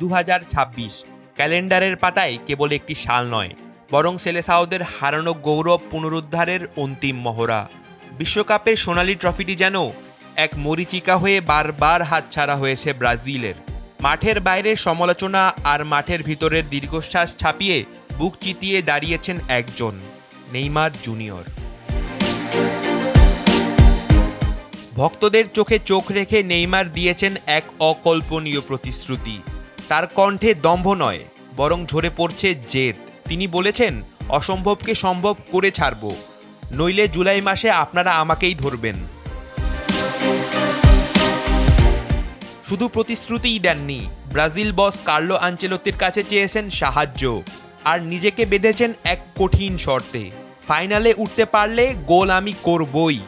দু হাজার ছাব্বিশ। ক্যালেন্ডারের পাতায় কেবল একটি সাল নয়, বরং সেলেসাওদের হারানো গৌরব পুনরুদ্ধারের অন্তিম মহড়া। বিশ্বকাপের সোনালি ট্রফিটি যেন এক মরিচিকা হয়ে বারবার হাতছাড়া হয়েছে ব্রাজিলের। মাঠের বাইরে সমালোচনা আর মাঠের ভিতরের দীর্ঘশ্বাস ছাপিয়ে বুক চিতিয়ে দাঁড়িয়েছেন একজন, নেইমার জুনিয়র। ভক্তদের চোখে চোখ রেখে নেইমার দিয়েছেন এক অকল্পনীয় প্রতিশ্রুতি। তার কণ্ঠে দম্ভ নয়, বরং ঝরে পড়ছে জেদ। তিনি বলেছেন, অসম্ভবকে সম্ভব করে ছাড়ব। নইলে জুলাই মাসে আপনারা আমাকেই ধরবেন। শুধু প্রতিশ্রুতিই দেননি, ব্রাজিল বস কার্লো আঞ্চেলত্তির কাছে চেয়েছেন সাহায্য, আর নিজেকে বেঁধেছেন এক কঠিন শর্তে। ফাইনালে উঠতে পারলে গোল আমি করবই।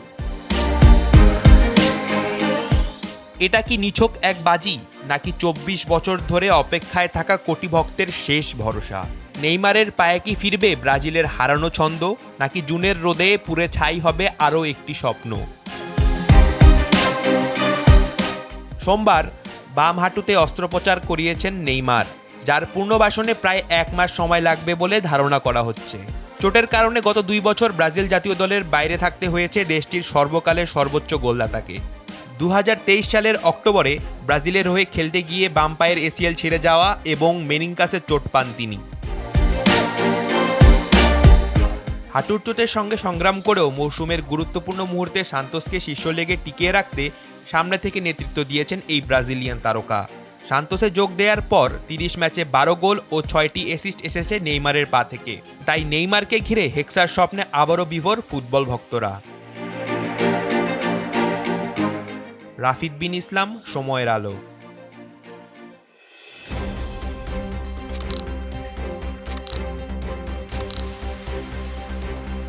এটা কি নিছক এক বাজি, নাকি চব্বিশ বছর ধরে অপেক্ষায় থাকা কোটি ভক্তের শেষ ভরসা? নেইমারের পায়ে কি ফিরবে ব্রাজিলের হারানো ছন্দ, নাকি জুনের রোদে পুরে ছাই হবে আরও একটি স্বপ্ন? সোমবার বাম হাঁটুতে অস্ত্রোপচার করিয়েছেন নেইমার, যার পুনর্বাসনে প্রায় এক মাস সময় লাগবে বলে ধারণা করা হচ্ছে। চোটের কারণে গত দুই বছর ব্রাজিল জাতীয় দলের বাইরে থাকতে হয়েছে দেশটির সর্বকালের সর্বোচ্চ গোলদাতাকে। দু হাজার তেইশ সালের অক্টোবরে ব্রাজিলের হয়ে খেলতে গিয়ে বাম পায়ের এসিএল ছেড়ে যাওয়া এবং মেনিনকাসের চোট পান তিনি। হাঁটুর চোটের সঙ্গে সংগ্রাম করেও মৌসুমের গুরুত্বপূর্ণ মুহূর্তে সান্তোসকে শীর্ষ লেগে টিকিয়ে রাখতে সামনে থেকে নেতৃত্ব দিয়েছেন এই ব্রাজিলিয়ান তারকা। সান্তোসে যোগ দেওয়ার পর তিরিশ ম্যাচে বারো গোল ও ছয়টি অ্যাসিস্ট এসেছে নেইমারের পা থেকে। তাই নেইমারকে ঘিরে হেক্সার স্বপ্নে আবারও বিভোর ফুটবল ভক্তরা। রাফিদ বিন ইসলাম সময়ের আলো।